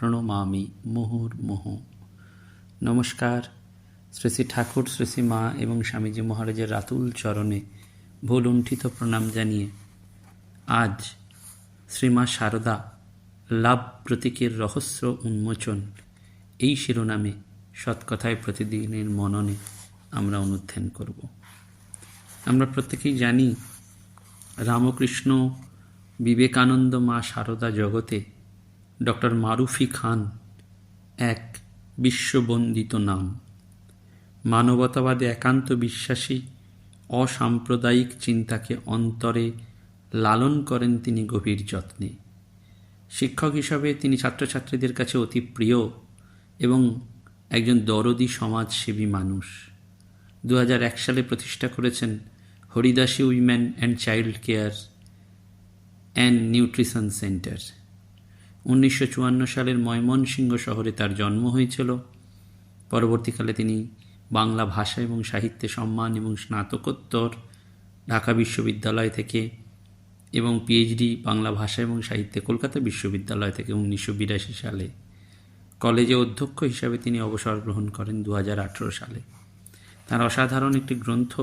প্রণমামি মুহুর্মুহ নমস্কার শ্রী শ্রী ঠাকুর শ্রী শ্রী মা এবং স্বামীজি মহারাজের রাতুল চরণে ভুলুণ্ঠিত প্রণাম জানিয়ে আজ শ্রীমা শারদা লাভ প্রতীকের রহস্য উন্মোচন এই শিরোনামে সৎকথায় প্রতিদিনের মননে আমরা অনুধ্যান করব। আমরা প্রত্যেকেই জানি রামকৃষ্ণ বিবেকানন্দ মা সারদা জগতে ডক্টর মারুফি খান এক বিশ্ববন্দিত নাম। মানবতাবাদে একান্ত বিশ্বাসী, অসাম্প্রদায়িক চিন্তাকে অন্তরে লালন করেন তিনি গভীর যত্নে। শিক্ষক হিসাবে তিনি ছাত্রছাত্রীদের কাছে অতি প্রিয় এবং একজন দরদি সমাজসেবী মানুষ। দু হাজার এক সালে প্রতিষ্ঠা করেছেন Haridasi women and child care and nutrition centre. উনিশশো চুয়ান্ন সালের ময়মনসিংহ শহরে তার জন্ম হয়েছিল। পরবর্তীকালে তিনি বাংলা ভাষা এবং সাহিত্যে সম্মান এবং স্নাতকোত্তর ঢাকা বিশ্ববিদ্যালয় থেকে এবং পিএইচডি বাংলা ভাষা এবং সাহিত্যে কলকাতা বিশ্ববিদ্যালয় থেকে উনিশশো বিরাশি সালে কলেজে অধ্যক্ষ হিসাবে তিনি অবসর গ্রহণ করেন দু হাজার আঠেরো সালে। তার অসাধারণ একটি গ্রন্থ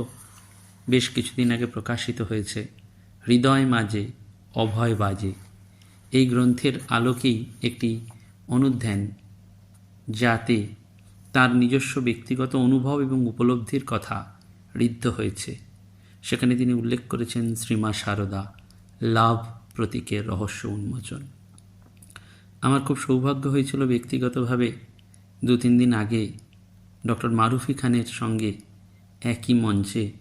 বেশ কিছুদিন আগে প্রকাশিত হয়েছে, হৃদয় মাঝে, অভয় বাজে। এই গ্রন্থের আলোকেই একটি অনুধ্যান, যাতে তার নিজস্ব ব্যক্তিগত অনুভব এবং উপলব্ধির কথা ঋদ্ধ হয়েছে। সেখানে তিনি উল্লেখ করেছেন শ্রীমা শারদা লাভ প্রতীকের রহস্য উন্মোচন। আমার খুব সৌভাগ্য হয়েছিল ব্যক্তিগতভাবে দু তিন দিন আগে ডক্টর মারুফি খানের সঙ্গে একই মঞ্চে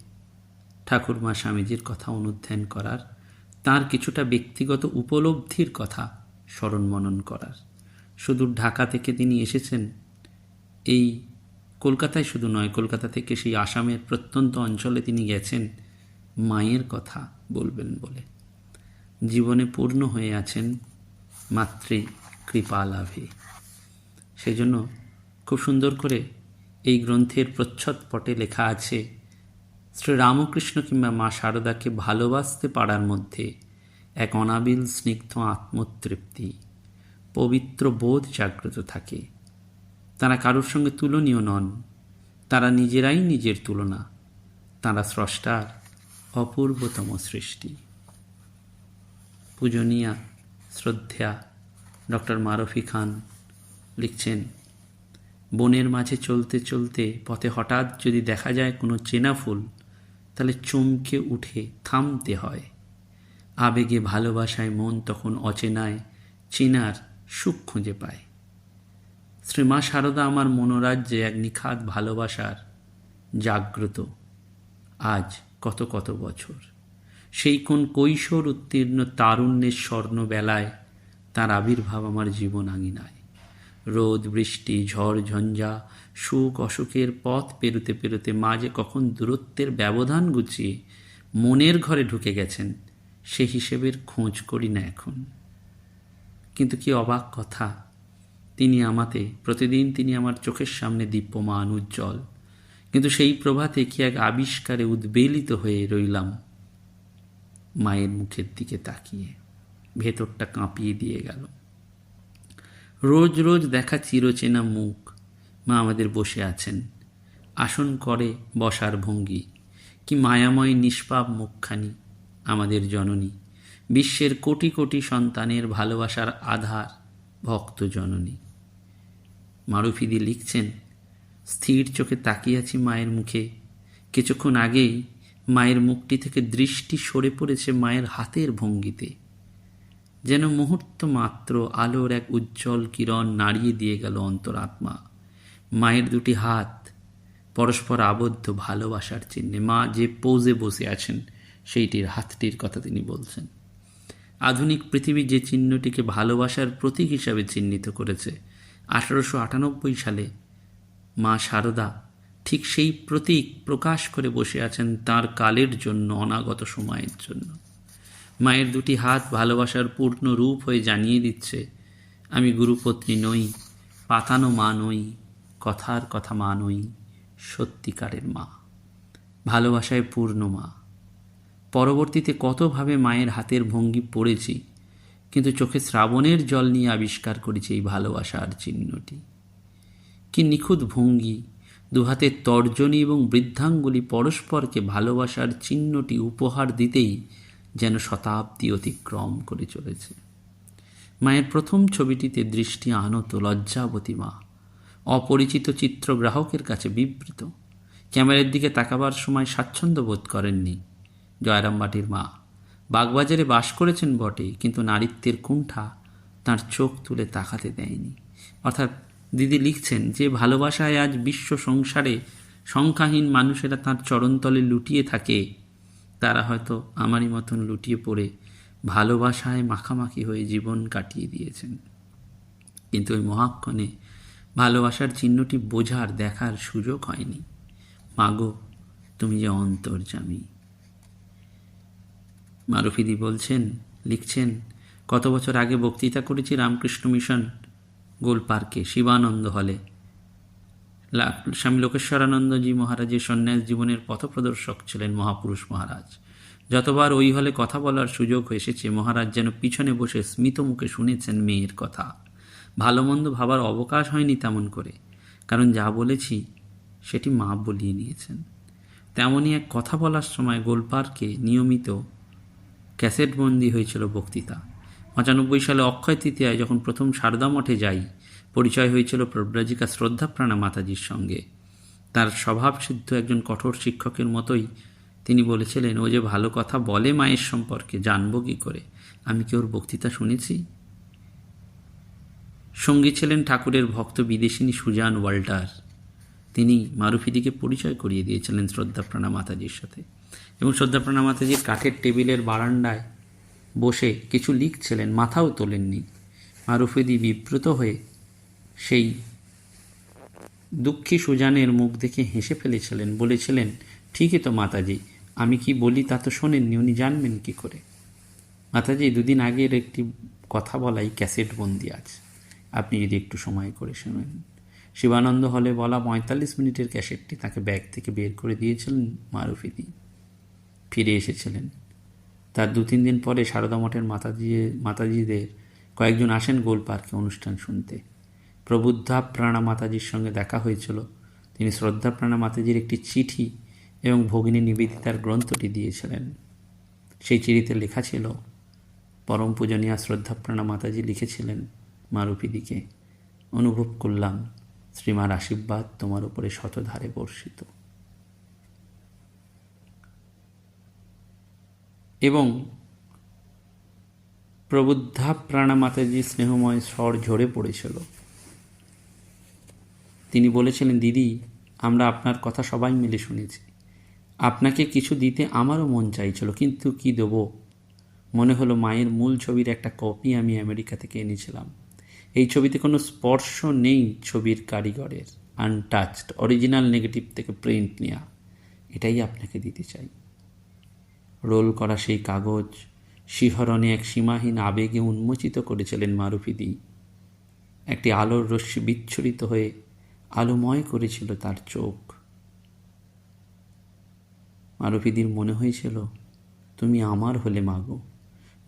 ঠাকুরমা স্বামীজির কথা অনুধ্যান করার তার কিছুটা ব্যক্তিগত উপলব্ধির কথা স্মরণ মনন করার। শুধু ঢাকা থেকে তিনি এসেছেন, এই কলকাতায় শুধু নয়, কলকাতা থেকে সেই আসামের প্রত্যন্ত অঞ্চলে তিনি গেছেন, মায়ের কথা বলবেন বলে। জীবনে পূর্ণ হয়ে আছেন মাতৃ কৃপা লাভে। সেজন্য খুব সুন্দর করে এই গ্রন্থের প্রচ্ছদ পটে লেখা আছে শ্রী রামকৃষ্ণ কিংবা মা শারদাকে ভালোবাসতে পারার মধ্যে এক অনাবিল স্নিগ্ধ আত্মতৃপ্তি, পবিত্র বোধ জাগ্রত থাকে। তারা কারোর সঙ্গে তুলনীয় নন, তারা নিজেরাই নিজের তুলনা, তারা স্রষ্টার অপূর্বতম সৃষ্টি। পূজনীয়া শ্রদ্ধা ডক্টর মারফি খান লিখছেন, বনের মাঝে চলতে চলতে পথে হঠাৎ যদি দেখা যায় কোনো চেনা ফুল তাহলে চমকে উঠে থামতে হয়। আবেগে ভালোবাসায় মন তখন অচেনায়, চেনার সুখ খুঁজে পায়। শ্রীমা শারদা আমার মনোরাজ্যে এক নিখাত ভালোবাসার জাগ্রত। আজ কত কত বছর। সেই কোন কৈশোর উত্তীর্ণ তারুণ্যের স্বর্ণবেলায় তার আবির্ভাব আমার জীবন আঙিনায়। রোদ, বৃষ্টি, ঝড়, ঝঞ্ঝা সুখ অসুখের পথ পেরুতে পেরুতে মাঝে কখন দূরত্বের ব্যবধান গুছিয়ে মনের ঘরে ঢুকে গেছেন, সে হিসেবের খোঁজ করি না এখন। কিন্তু কি অবাক কথা, তিনি আমাতে, প্রতিদিন তিনি আমার চোখের সামনে দীপ্যমান, উজ্জ্বল। কিন্তু সেই প্রভাতে কি এক আবিষ্কারে উদ্বেলিত হয়ে রইলাম মায়ের মুখের দিকে তাকিয়ে। ভেতরটা কাঁপিয়ে দিয়ে গেল। রোজ রোজ দেখা চিরচেনা মুখ মা আমাদের বসে আছেন। আসন করে বসার ভঙ্গি, কি মায়াময় নিষ্পাপ মুখখানি আমাদের জননী। বিশ্বের কোটি কোটি সন্তানের ভালোবাসার আধার ভক্ত জননী। মারুফিদি লিখছেন, স্থির চোখে তাকিয়াছি মায়ের মুখে। কিছুক্ষণ আগেই মায়ের মুখটি থেকে দৃষ্টি সরে পড়েছে মায়ের হাতের ভঙ্গিতে। যেন মুহূর্ত মাত্র আলোর এক উজ্জ্বল কিরণ নাড়িয়ে দিয়ে গেল অন্তরাত্মা মায়ের দুটি হাত, পরস্পর আবদ্ধ ভালোবাসার চিহ্নে। মা যে পোজে বসে আছেন, সেইটির হাতটির কথা তিনি বলছেন। আধুনিক পৃথিবী যে চিহ্নটিকে ভালোবাসার প্রতীক হিসাবে চিহ্নিত করেছে, আঠারোশো আটানব্বই সালে মা শারদা ঠিক সেই প্রতীক প্রকাশ করে বসে আছেন তার কালের জন্য, অনাগত সময়ের জন্য। মায়ের দুটি হাত ভালোবাসার পূর্ণ রূপ হয়ে জানিয়ে দিচ্ছে, আমি গুরুপত্নী নই, পাতানো মা নই কথার কথা মা নই, সত্যিকারের মা। ভালোবাসায় পূর্ণ মা। পরবর্তীতে কতভাবে মায়ের হাতের ভঙ্গি পড়েছি, কিন্তু চোখে শ্রাবণের জল নিয়ে আবিষ্কার করেছি এই ভালোবাসার চিহ্নটি। কি নিখুঁত ভঙ্গি দুহাতের তর্জনী এবং বৃদ্ধাঙ্গুলি পরস্পরকে ভালোবাসার চিহ্নটি উপহার দিতেই যেন শতাব্দী অতিক্রম করে চলেছে। মায়ের প্রথম ছবিটিতে দৃষ্টি আনত লজ্জাবতী মা। অপরিচিত চিত্র গ্রাহকের কাছে বিবৃত। ক্যামেরার দিকে তাকাবার সময় স্বাচ্ছন্দ্য বোধ করেননি জয়রামবাটির মা। বাগবাজারে বাস করেছেন বটে, কিন্তু নারীত্বের কুণ্ঠা তার চোখ তুলে তাকাতে দেয়নি। অর্থাৎ দিদি লিখছেন, যে ভালোবাসায় আজ বিশ্ব সংসারে সংখ্যাহীন মানুষেরা তার চরণতলে লুটিয়ে থাকে, তারা হয়তো আমারই মতন লুটিয়ে পড়ে ভালোবাসায় মাখামাখি হয়ে জীবন কাটিয়ে দিয়েছেন। কিন্তু ওই মহাক্ষণে ভালোবাসার চিহ্নটি বোঝার, দেখার সুযোগ হয়নি। মাগো, তুমি যে অন্তর্জামী মারুফিদি বলছেন, লিখছেন, কত বছর আগে বক্তৃতা করেছি রামকৃষ্ণ মিশন, গোল পার্কে, শিবানন্দ হলে। স্বামী লোকেশ্বরানন্দজি মহারাজের সন্ন্যাস জীবনের পথপ্রদর্শক ছিলেন মহাপুরুষ মহারাজ। যতবার ওই হলে কথা বলার সুযোগ এসেছে, মহারাজ যেন পিছনে বসে স্মিত মুখে শুনেছেন মেয়ের কথা। ভালো মন্দ ভাবার অবকাশ হয়নি তেমন করে, কারণ যা বলেছি সেটি মা বলিয়ে নিয়েছেন। তেমনই এক কথা বলার সময় গোলপার্কে নিয়মিত ক্যাসেট ক্যাসেটবন্দি হয়েছিল বক্তৃতা। পঁচানব্বই সালে অক্ষয় তৃতীয়ায় যখন প্রথম সারদা মঠে যাই, পরিচয় হয়েছিল প্রব্রাজিকা শ্রদ্ধাপ্রাণা মাতাজির সঙ্গে। তার স্বভাবসিদ্ধ একজন কঠোর শিক্ষকের মতোই তিনি বলেছিলেন, ও যে ভালো কথা বলে মায়ের সম্পর্কে, জানব কি করে? আমি কি ওর বক্তৃতা শুনেছি? সঙ্গী ছিলেন ঠাকুরের ভক্ত বিদেশিনী সুজান ওয়াল্টার। তিনি মারুফিদিকে পরিচয় করিয়ে দিয়েছিলেন শ্রদ্ধা শ্রদ্ধাপ্রাণা মাতাজির সাথে। এবং শ্রদ্ধাপ্রাণা মাতাজির কাঠের টেবিলের বারান্দায় বসে কিছু লিখছিলেন, মাথাও তোলেননি। মারুফিদি বিব্রত হয়ে সেই দুঃখী সুজানের মুখ দেখে হেসে ফেলেছিলেন, বলেছিলেন, ঠিকই তো মাতাজি, আমি কি বলি তা তো শোনেননি, উনি জানবেন কি করে? মাতাজি, দুদিন আগের একটি কথা বলাই ক্যাসেট বন্দি আছে আপনি যদি একটু সময় করে শোনেন। শিবানন্দ হলে বলা পঁয়তাল্লিশ মিনিটের ক্যাসেটটি তাকে ব্যাগ থেকে বের করে দিয়েছিলেন মারুফিদি। ফিরে এসেছিলেন। তার দু তিন দিন পরে সারদা মঠের মাতাজি মাতাজিদের কয়েকজন আসেন গোল পার্কে অনুষ্ঠান শুনতে। প্রবুদ্ধা প্রাণা মাতাজির সঙ্গে দেখা হয়েছিল। তিনি শ্রদ্ধা প্রাণা মাতাজির একটি চিঠি এবং ভগিনী নিবেদিতার গ্রন্থটি দিয়েছিলেন। সেই চিঠিতে লেখা ছিল, পরম পূজনীয়া শ্রদ্ধাপ্রাণা মাতাজি লিখেছিলেন মারুপিদিকে অনুভব করলাম, শ্রীমার আশীর্বাদ তোমার উপরে শতধারে বর্ষিত। এবং প্রবুদ্ধা প্রাণা মাতাজি স্নেহময় স্বর ঝরে পড়েছিল। তিনি বলেছিলেন, দিদি, আমরা আপনার কথা সবাই মিলে শুনেছি। আপনাকে কিছু দিতে আমারও মন চাইছিল, কিন্তু কি দেব? মনে হলো মায়ের মূল ছবির একটা কপি আমি আমেরিকা থেকে এনেছিলাম। এই ছবিতে কোনো স্পর্শ নেই ছবির কারিগরের। আনটাচড অরিজিনাল নেগেটিভ থেকে প্রিন্ট নেওয়া এটাই আপনাকে দিতে চাই। রোল করা সেই কাগজ, শিহরণে এক সীমাহীন আবেগে উন্মোচিত করেছিলেন মারুফিদি একটি আলোর রশ্মি বিচ্ছুরিত হয়ে আলোময় করেছিল তার চোখ। মারুফিদির মনে হয়েছিল, তুমি আমার হলে মাগো।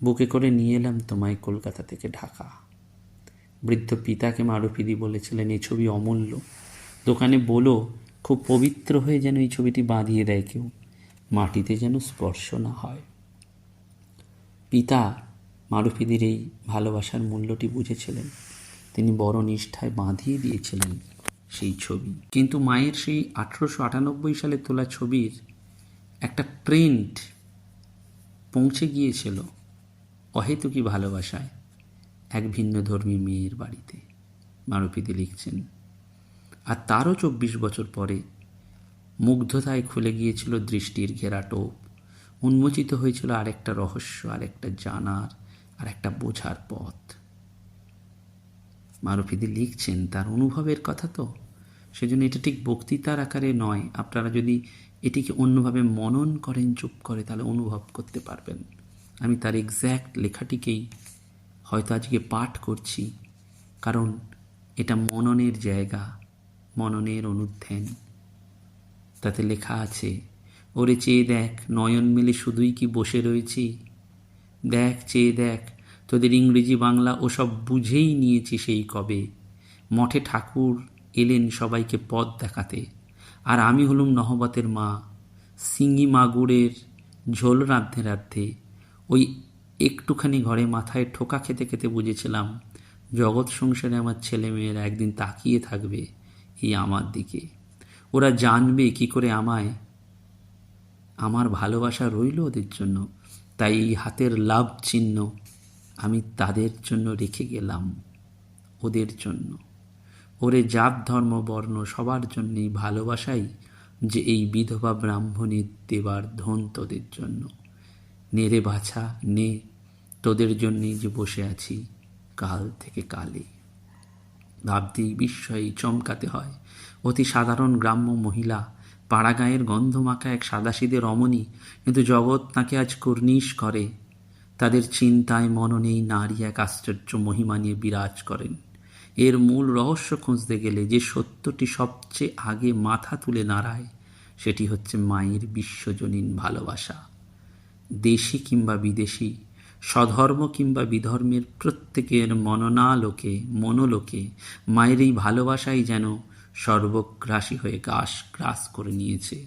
বুকে করে নিয়ে এলাম তোমায় কলকাতা থেকে ঢাকা। বৃদ্ধ পিতাকে মারুফিদি বলেছিলেন, এই ছবি অমূল্য। দোকানে বলো, খুব পবিত্র হয়ে যেন এই ছবিটি বাঁধিয়ে দেয় কেউ। মাটিতে যেন স্পর্শ না হয়। পিতা মারুফিদির এই ভালোবাসার মূল্যটি বুঝেছিলেন। তিনি বড় নিষ্ঠায় বাঁধিয়ে দিয়েছিলেন সেই ছবি। কিন্তু মায়ের সেই আঠেরোশো আটানব্বই সালে তোলা ছবির একটা প্রিন্ট পৌঁছে গিয়েছিল অহেতুকি ভালোবাসায়। এক ভিন্ন ধর্মী মেয়ের বাড়িতে মারুফিদি লিখছেন, আর তারও চব্বিশ বছর পরে মুগ্ধতায় খুলে গিয়েছিল দৃষ্টির ঘেরা টোপ, উন্মোচিত হয়েছিল আরেকটা রহস্য, আরেকটা জানার আর একটা বোঝার পথ। মারুফিদি লিখছেন, তার অনুভবের কথা তো, সেজন্য এটা ঠিক বক্তৃতার আকারে নয়। আপনারা যদি এটিকে অন্যভাবে মনন করেন, চুপ করে, তাহলে অনুভব করতে পারবেন। আমি তার এক্স্যাক্ট লেখাটিকেই হয়তো আজকে পাঠ করছি। কারণ এটা মননের জায়গা, মননের অনুধ্যান। তাতে লেখা আছে, ওরে চেয়ে দেখ, নয়ন মেলে শুধুই কি বসে রয়েছি। দেখ, চেয়ে দেখ, তোদের ইংরেজি বাংলা ওসব বুঝেই নিয়েছি সেই কবে। মঠে ঠাকুর এলেন সবাইকে পথ দেখাতে। আর আমি হলুম নহবতের মা, সিঙ্গি মাগুরের ঝোল রাঁধতে রাঁধতে। ওই একটুখানি ঘরে মাথায় ঠোকা খেতে খেতে বুঝেছিলাম, জগৎ সংসারে আমার ছেলেমেয়েরা একদিন তাকিয়ে থাকবে এই আমার দিকে। ওরা জানবে কি করে আমায়, আমার ভালোবাসা রইল ওদের জন্য, তাই এই হাতের লাভ চিহ্ন আমি তাদের জন্য রেখে গেলাম ওদের জন্য। ওরে জাত, ধর্ম, বর্ণ সবার জন্যেই ভালোবাসাই যে এই বিধবা ব্রাহ্মণীর দেবার ধন তোদের জন্য। নেরে বাছা, নে। তোদের জন্যেই যে বসে আছি, কাল থেকে কালে ভাবতেই বিস্ময়ে চমকাতে হয়। অতি সাধারণ গ্রাম্য মহিলা, পাড়াগাঁয়ের গন্ধমাখা এক সাদাসিদে রমণী, কিন্তু জগৎ তাকে আজ কর্নিশ করে। তাদের চিন্তায় মননেই নারী এক আশ্চর্য মহিমা নিয়ে বিরাজ করেন। এর মূল রহস্য খুঁজতে গেলে যে সত্যটি সবচেয়ে আগে মাথা তুলে নাড়ায়, সেটি হচ্ছে মায়ের বিশ্বজনীন ভালোবাসা। দেশি কিংবা বিদেশি স্বধর্ম কিংবা বিধর্মের প্রত্যেকের মননালোকে, মনোলোকে মায়ের এই ভালোবাসাই যেন সর্বগ্রাসী হয়ে গাছ গ্রাস করে নিয়েছে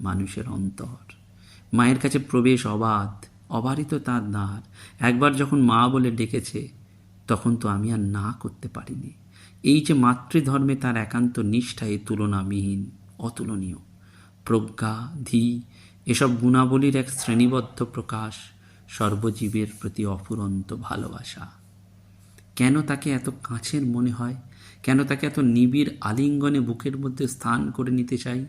মানুষের অন্তর। মায়ের কাছে প্রবেশ অবাধ, অবারিত তার দ্বার। একবার যখন মা বলে ডেকেছে, তখন তো আমি আর না করতে পারিনি। এই যে মাতৃধর্মে তার একান্ত নিষ্ঠায় তুলনাবিহীন অতুলনীয়, প্রজ্ঞা, ধী, এসব গুণাবলীর এক শ্রেণীবদ্ধ প্রকাশ সর্বজীবের প্রতি অফুরন্ত ভালোবাসা। কেন তাকে এত কাছের মনে হয়? কেন তাকে এত নিবিড় আলিঙ্গনে বুকের মধ্যে স্থান করে নিতে চাই?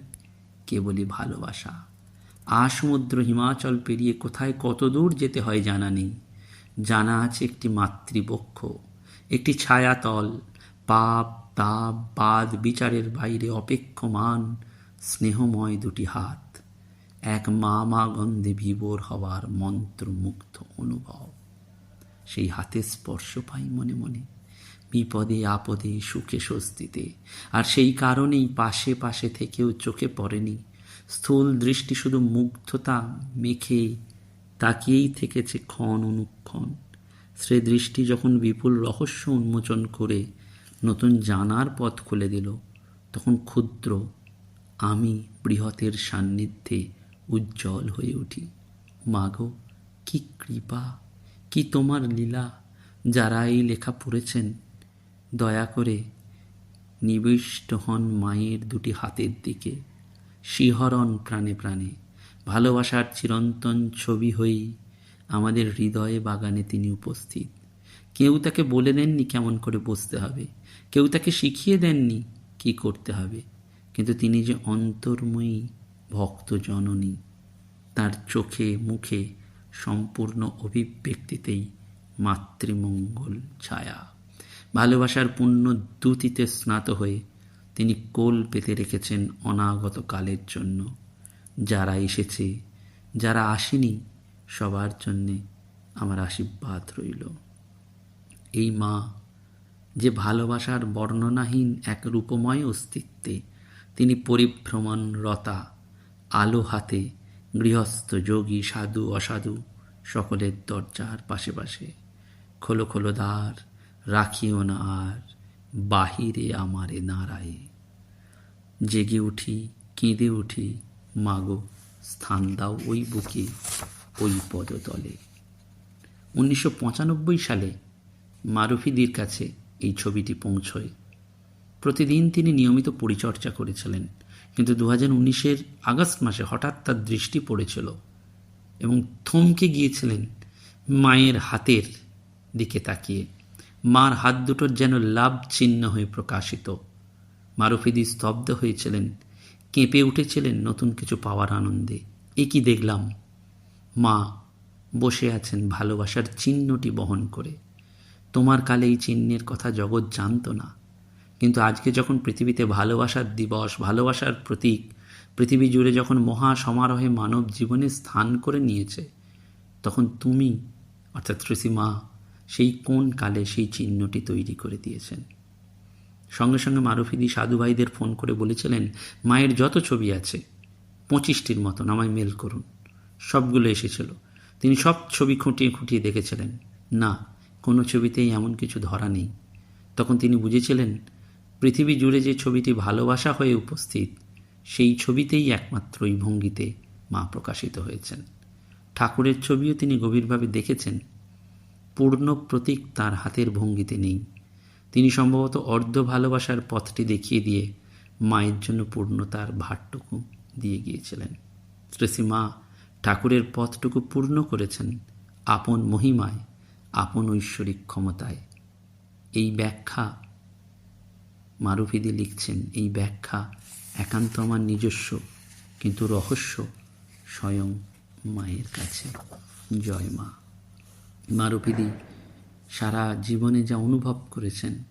কেবলই ভালোবাসা। আসমুদ্র হিমাচল পেরিয়ে কোথায় কত দূর যেতে হয় জানা নেই। জানা আছে একটি মাতৃবক্ষ, একটি ছায়াতল, পাপ, তাপ, বাদ, বিচারের বাইরে অপেক্ষমান, স্নেহময় দুটি হাত। এক মা মা গন্ধে বিভোর হওয়ার মন্ত্রমুগ্ধ অনুভব। সেই হাতে স্পর্শ পাই মনে মনে, বিপদে আপদে সুখে স্বস্তিতে, আর সেই কারণেই পাশে পাশে থেকেও চোখে পড়েনি। স্থূল দৃষ্টি শুধু মুগ্ধতা মেখে তাকিয়েই থেকেছে ক্ষণ অনুক্ষণ। সে দৃষ্টি যখন বিপুল রহস্য উন্মোচন করে নতুন জানার পথ খুলে দিল, তখন ক্ষুদ্র আমি বৃহতের সান্নিধ্যে উজ্জ্বল হয়ে উঠি। মাগো, কি কৃপা, কি তোমার লীলা, যারা এই লেখা পড়েছেন। দয়া করে নিবিষ্ট হন মায়ের দুটি হাতের দিকে। শিহরণ প্রাণে প্রাণে, ভালোবাসার চিরন্তন ছবি হয়েই আমাদের হৃদয়ে বাগানে তিনি উপস্থিত। কেউ তাকে বলে দেননি কেমন করে বসতে হবে। কেউ তাকে শিখিয়ে দেননি কি করতে হবে। কিন্তু তিনি যে অন্তর্ময়ী ভক্ত জননী তার চোখে মুখে সম্পূর্ণ অভিব্যক্তিতেই মাতৃমঙ্গল ছায়া। ভালোবাসার পুণ্য দ্যুতিতে স্নাত হয়ে তিনি কোল পেতে রেখেছেন অনাগত কালের জন্য। যারা এসেছে, যারা আসেনি, সবার জন্যে আমার আশীর্বাদ রইল। এই মা, যে ভালোবাসার বর্ণনাহীন এক রূপময় অস্তিত্বে তিনি পরিভ্রমণ রতা আলো হাতে গৃহস্থ, যোগী, সাধু, অসাধু সকলের দরজার পাশে পাশে। খোলো খোলো দ্বার, রাখিও না আর, বাহিরে আমারে নাড়ায়ে জেগে উঠি, কেঁদে উঠি, মাগো, স্থান দাও ওই বুকে, ওই পদতলে। উনিশশো পঁচানব্বই সালে মারুফিদির কাছে এই ছবিটি পৌঁছয়। প্রতিদিন তিনি নিয়মিত পরিচর্যা করেছিলেন। কিন্তু দু হাজার উনিশের আগস্ট মাসে হঠাৎ তার দৃষ্টি পড়েছিল এবং থমকে গিয়েছিলেন মায়ের হাতের দিকে তাকিয়ে। মার হাত দুটোর যেন লাভ চিহ্ন হয়ে প্রকাশিত। মারুফিদি স্তব্ধ হয়েছিলেন, কেঁপে উঠেছিলেন নতুন কিছু পাওয়ার আনন্দে। এ কি দেখলাম? মা, বসে আছেন ভালোবাসার চিহ্নটি বহন করে। তোমার কালে এই চিহ্নের কথা জগৎ জানত না। কিন্তু আজকে যখন পৃথিবীতে ভালোবাসার দিবস, ভালোবাসার প্রতীক, পৃথিবী জুড়ে যখন মহা সমারোহে মানব জীবনে স্থান করে নিয়েছে, তখন তুমি, অর্থাৎ ঋষিমা সেই কোন কালে সেই চিহ্নটি তৈরি করে দিয়েছেন? সঙ্গে সঙ্গে মারুফিদি সাধু ভাইদের ফোন করে বলেছিলেন, মায়ের যত ছবি আছে, পঁচিশটির মতন আমায় মেল করুন। সবগুলো এসেছিল। তিনি সব ছবি খুঁটিয়ে খুঁটিয়ে দেখেছিলেন। না, কোনো ছবিতেই এমন কিছু ধরা নেই। তখন তিনি বুঝেছিলেন পৃথিবী জুড়ে যে ছবিটি ভালোবাসা হয়ে উপস্থিত, সেই ছবিতেই একমাত্র এই ভঙ্গিতে মা প্রকাশিত হয়েছেন। ঠাকুরের ছবিও তিনি গভীরভাবে দেখেছেন। পূর্ণ প্রতীক তার হাতের ভঙ্গিতে নেই। তিনি সম্ভবত অর্ধ ভালোবাসার পথটি দেখিয়ে দিয়ে মায়ের জন্য পূর্ণতার ভারটুকু দিয়ে গিয়েছিলেন। মা ঠাকুরের পথটুকু পূর্ণ করেছেন আপন মহিমায়, আপন ঐশ্বরিক ক্ষমতায়। এই ব্যাখ্যা মারুফিদি লিখছেন, এই ব্যাখ্যা একান্ত আমার নিজস্ব, কিন্তু রহস্য স্বয়ং মায়ের কাছে। জয় মা। মারুফিদি সারা জীবনে যা অনুভব করেছেন,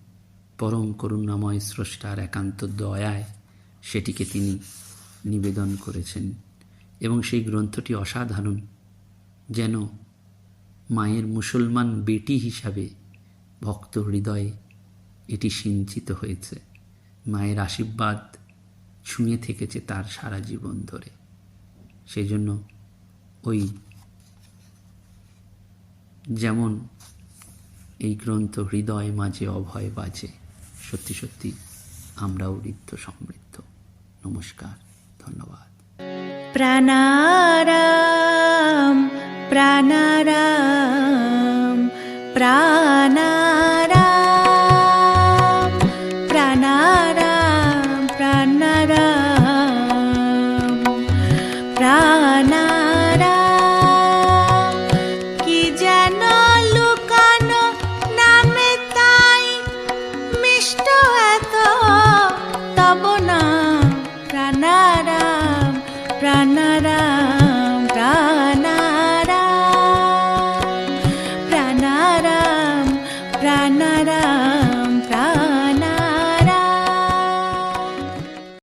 পরম করুণাময় স্রষ্টার একান্ত দয়ায় সেটিকে তিনি নিবেদন করেছেন। এবং সেই গ্রন্থটি অসাধারণ, যেন মায়ের মুসলমান বেটি হিসাবে ভক্ত হৃদয়ে এটি সিঞ্চিত হয়েছে। মায়ের আশীর্বাদ ছুঁয়ে থেকেছে তার সারা জীবন ধরে। সেই জন্য ওই যেমন এই গ্রন্থ হৃদয় মাঝে অভয় বাজে, সত্যি সত্যি আমরাও ঋদ্ধ সমৃদ্ধ। নমস্কার, ধন্যবাদ। প্রাণারাম প্রাণারাম প্রাণারাম। প্রাণারাম